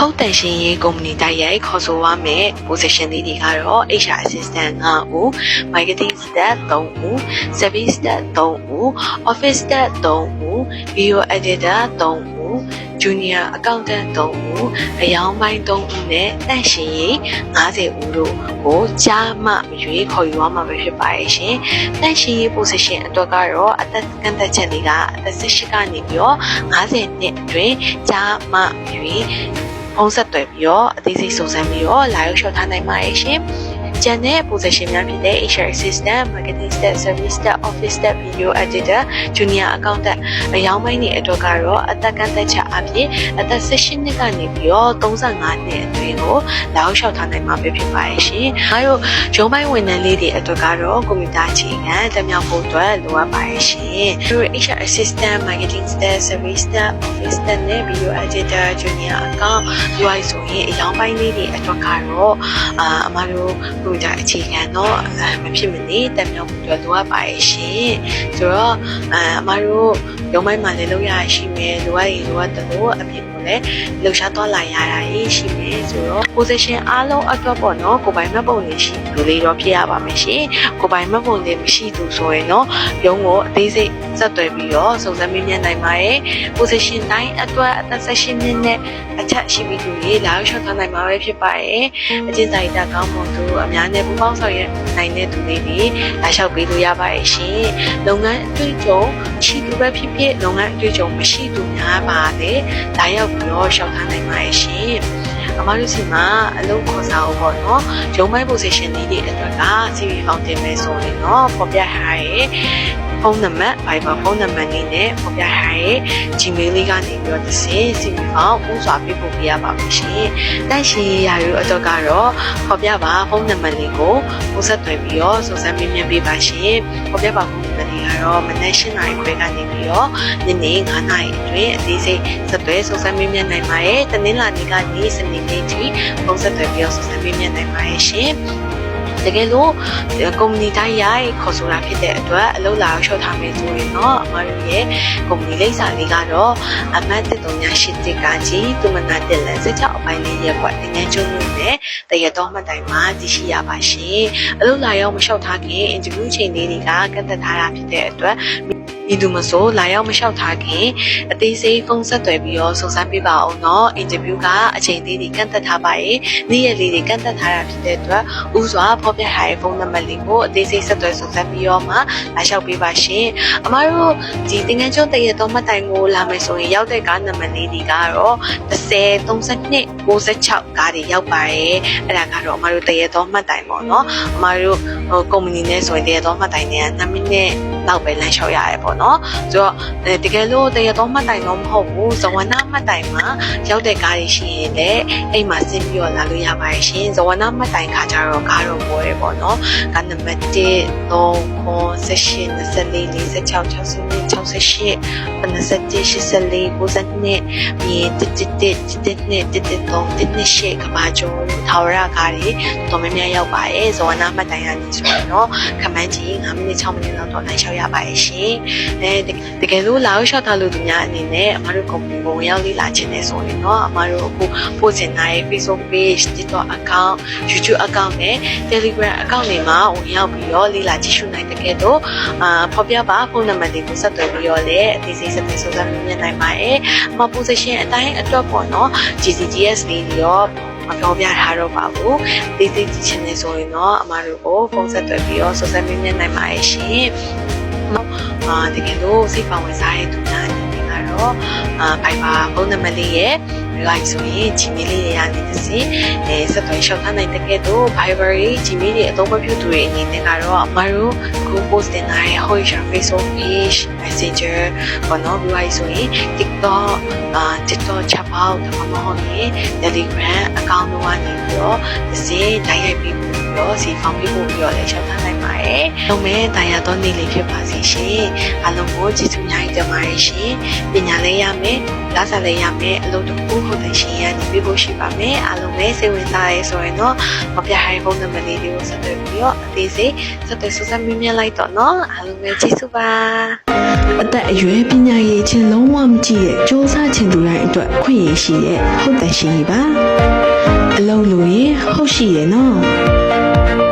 ဟုတ်တန်ရှင်ရေးကုမ္ပဏီတိုက်ရိုက်ခေါ်ဆိုရမယ် position လေးတွေကတော့ HR assistant 5ဦး marketing staff 3ဦး service staff 3ဦး office staff 3ဦး video editor 3ဦး junior accountant 3ဦးအယောင်ပိုင်း3ဦးနဲ့တန့်ရှင်ရေး50ဦးတို့ကိုကြားမှရွေးခေါ်ယူရမှာပဲဖြစ်ပါရဲ့ရှင်တန့်ရှင်ရေး position အတွက်ကတော့အသက်ကန့်သက်ချက်လေးကအသက်18ကနေပြီးတော့50နှစ်အတွင်းကြားမှရွေး ဖုံးဆက်သွယ်ပြီးတော့အသေးစိတ်စုံစမ်းပြီးတော့လာရောက်လျှောက်ထားနိုင်ပါရဲ့ရှင်။ ကျန်တဲ့ position များဖြစ်တဲ့ HR assistant, marketing staff, service staff, office staff, video editor, junior accountant အယောင်ပိုင်းတွေအတွက်ကတော့အသက်ကန့်သက်ချက်အပြင်အသက်18နှစ်ကနေပြီးတော့35နှစ်အတွင်းကိုလာရောက်လျှောက်ထားနိုင်မှာပဲဖြစ်ပါရဲ့ရှင်။အားတို့ရုံးပိုင်းဝန်ထမ်းလေးတွေအတွက်ကတော့ကွန်ပျူတာအခြေခံတက်မြောက်ဖို့အတွက်လိုအပ်ပါရဲ့ရှင်။သူတို့ HR assistant, marketing staff, service staff, office staff နဲ့ video editor, junior account UI ဆိုရင်အယောင်ပိုင်းလေးတွေအတွက်ကတော့အာအမတို့ကွန်ပျူတာအခြေခံတော့အာမဖြစ်မနေတက်မြောက်ဖို့အတွက်လိုအပ်ပါရဲ့ရှင်။ဆိုတော့အာအမတို့ရုံးပိုင်းမှာလည်းလုပ်ရရှိမယ်လိုအပ်ရင်လိုအပ်တယ်လို့အပြင်ကိုလည်းလှူရှားသွားလာရတာရှိမယ် ဆိုတော့ position အားလုံးအတွက်ပေါ့နော်ကိုယ်ပိုင်မှတ်ပုံလေးရှိလူလေးတော့ဖြစ်ရပါမယ်ရှင်ကိုယ်ပိုင်မှတ်ပုံလေးမရှိသူဆိုရင်တော့ရုံးကိုအသေးစိတ်ဆက်သွယ်ပြီးတော့စုံစမ်းမေးမြန်းနိုင်ပါတယ် position တိုင်းအတွက်အသက်16နှစ်နဲ့အချက်ရှိပြီးသူတွေလာရောက်ရှော့ထားနိုင်မှာပဲဖြစ်ပါတယ်အကျဉ်းစာရိတ္တကောင်းမွန်သူအများနဲ့ပူးပေါင်းဆောင်ရွက်နိုင်တဲ့သူတွေဒီလာလျှောက်ပေးလို့ရပါတယ်ရှင်လုပ်ငန်းအတွေ့အကြုံရှိသူပဲဖြစ်ဖြစ်လုပ်ငန်းအတွေ့အကြုံမရှိသူများပါလေလာရောက်ပြီးတော့ရှောက်ထားနိုင်ပါတယ်ရှင် အမတို့စီမှာအလုပ်ခေါ်စာအုပ်ပေါ့နော်ရုံးပိုင်း position လေးတွေအတွက်က CV ဖောင်တင်မယ်ဆိုရင်တော့ပေါ်ပြထားရဲ့ ဖုန်းနံပါတ် Viber ဖုန်းနံပါတ်လေးနဲ့ပေါ်ပြထားရဲ့ Gmail လေးကနေပြီးတော့တစ်စင် CV ဖောင်ပို့စွာပေးပို့ပေးရပါမယ်ရှင်။တိုက်ရှင်ရာယူအတွက်ကတော့ပေါ်ပြပါဖုန်းနံပါတ်လေးကိုပို့ဆက်သွယ်ပြီးတော့စုံစမ်းမေးမြန်းပေးပါရှင်။ပေါ်ပြပါဖုန်းနံပါတ်လေးကတော့မနက်၈နာရီခွဲကနေပြီးတော့ညနေ9နာရီအတွင်းအသေးစိတ်ဆက်သွယ်စုံစမ်းမေးမြန်းနိုင်ပါရဲ့။တနင်္လာနေ့ကနေစနေနေ့ထိဖုန်းဆက်သွယ်ပြီးတော့စုံစမ်းမေးမြန်းနိုင်ပါရဲ့ရှင်။ တကယ်လို့ကုမ္ပဏီတိုင်းရိုက်ခေါ်ဆိုတာဖြစ်တဲ့အတွက်အလုပ်လာရောက်လျှော့ထားမယ်ဆိုရင်တော့အမတို့ရဲ့ကုမ္ပဏီလိပ်စာလေးကတော့အမတ်တက်တုံညာရှိတဲ့ကကြီးသူမနာတက်လက်စက်ချောက်အပိုင်းလေးရက်ကွက်တင်ငန်းကျုံလို့နဲ့တရတော်မှတ်တိုင်မှာသိရှိရပါရှင်အလုပ်လာရောက်မလျှော့ထားခင်အင်တာဗျူးချိန်လေးတွေကကန့်သက်ထားတာဖြစ်တဲ့အတွက် မည်သူမဆိုလာရောက်မလျှောက်ထားခင်အသေးစိတ်ဖုန်းဆက်သွယ်ပြီးတော့စုံစမ်းပေးပါအောင်တော့အင်တာဗျူးကအချိန်သေးတွေကန့်သက်ထားပါရဲ့နေ့ရက်လေးတွေကန့်သက်ထားတာဖြစ်တဲ့အတွက်ဥစွာဖော်ပြထားတဲ့ဖုန်းနံပါတ်လေးကိုအသေးစိတ်ဆက်သွယ်စုံစမ်းပြီးတော့မှလာလျှောက်ပေးပါရှင်အမတို့ဒီတင်ငန်းကျွန်းတရက်တော့မှတ်တိုင်ကိုလာမယ်ဆိုရင်ရောက်တဲ့ကားနံပါတ်လေးတွေကတော့30 32 96ကားတွေရောက်ပါတယ်အဲ့ဒါကတော့အမတို့တရက်တော့မှတ်တိုင်ပေါ့နော်အမတို့ဟိုကုမ္ပဏီနဲ့ဆိုရင်တရက်တော့မှတ်တိုင်တွေက9မိနစ် လောက်ပဲလမ်းလျှောက်ရတယ်ပေါ့နော်ဆိုတော့တကယ်လို့တရတော်မှတ်တိုင်တော့မဟုတ်ဘူးဇဝနာမှတ်တိုင်မှာရောက်တဲ့ကားတွေရှိရင်လည်းအိမ်မှာဆင်းပြီးတော့လာလို့ရပါတယ်ရှင်ဇဝနာမှတ်တိုင်ခါကြတော့ကားတော့ပေါ်တယ်ပေါ့နော်ကားနံပါတ်1 3 4 18 24 46 68 68 94 92မြေတစ်တစ်တစ်တစ်နှစ်တစ်တစ်သုံးတစ်နှစ်ရှိကဘာကျော်လို့ထာဝရကားတွေတော်များများရောက်ပါတယ်ဇဝနာမှတ်တိုင်ကနေဆိုရင်တော့ခမန်းကြီး9မိနစ်6မိနစ်လောက်တော့လမ်းလျှောက်ရပါတယ်ရှင်အဲတကယ်လို့လာရောက်လျှောက်ထားလို့သူများအနေနဲ့အမတို့ company ကိုဝင်ရောက်လေ့လာခြင်းနဲ့ဆိုရင်တော့အမတို့အခုပို့ချင်တဲ့ Facebook page, TikTok account, YouTube account နဲ့ Telegram account တွေမှာဝင်ရောက်ပြီးတော့လေ့လာကြည့်ရှုနိုင်တဲ့ကဲတော့အာဖော်ပြပါဖုန်းနံပါတ်တွေကိုဆက်သွယ်ပြီးတော့လည်းအသေးစိတ်ဆက်သွယ်စုံစမ်းမြင်နိုင်ပါတယ်။အမ position အတိုင်းအတွက်ပေါ့နော် GCGS လေးတွေရောမပြောပြထားတော့ပါဘူး။သေးသေးကြည့်ချင်နေဆိုရင်တော့အမတို့ကိုဖုန်းဆက်သွယ်ပြီးတော့စုံစမ်းမြင်နိုင်ပါတယ်ရှင်။ အာတကယ်လို့စိတ်ပါဝင်စားတဲ့သူများအနေနဲ့ကတော့အာဖိုင်ပါဖုန်းနံပါတ်လေးရဲ့ like ဆိုရင် Gmail လေးရနေတစ်စီအဲဆက်သွယ်ရှောက်ထားနိုင်တဲ့ကဲ့သို့ Viber ရေး Gmail တွေအသုံးမပြုသူတွေအနေနဲ့ကတော့အမတို့ခု post တင်ထားတဲ့ Hoisha Facebook page Messenger ဘောနော်ပြီးပါဆိုရင် TikTok အာ TikTok chat box ဒါမှမဟုတ်ရင် Telegram account တို့ကနေပြီးတော့တစ်စီ direct ပြီး တော့စီဖောင်ပြဖို့ပြီးတော့လည်းရှောက်ထားနိုင်ပါတယ်။လုံးမဲ့တာယာတော့နေလေးဖြစ်ပါစေရှင်။အားလုံးကိုကျေးဇူးများကြီးတင်ပါတယ်ရှင်။ပညာလည်းရမယ်။လာစားလည်းရမယ်။အလုပ်တစ်ခုဟုတ်တဲ့ရှင်ရနေပြဖို့ရှိပါမယ်။အားလုံးပဲစိတ်ဝင်စားရဲဆိုရင်တော့မပြဟိုင်ဖုန်းနံပါတ်လေးတွေကိုဆက်သွယ်ပြီးတော့အသေးစိတ်ဆက်သွယ်ဆက်ဆက်မြင်မြင်လိုက်တော့နော်။အားလုံးပဲကျေးဇူးပါ။အသက်အရွယ်ပညာရည်ချင်းလုံးဝမကြည့်တဲ့စ조사ချင်သူတိုင်းအတွက်ခွင့်ရရှိတဲ့ဟုတ်တယ်ရှင်ကြီးပါအလုံးလို့ရင်ဟုတ်ရှိရဲ့နော် Thank you.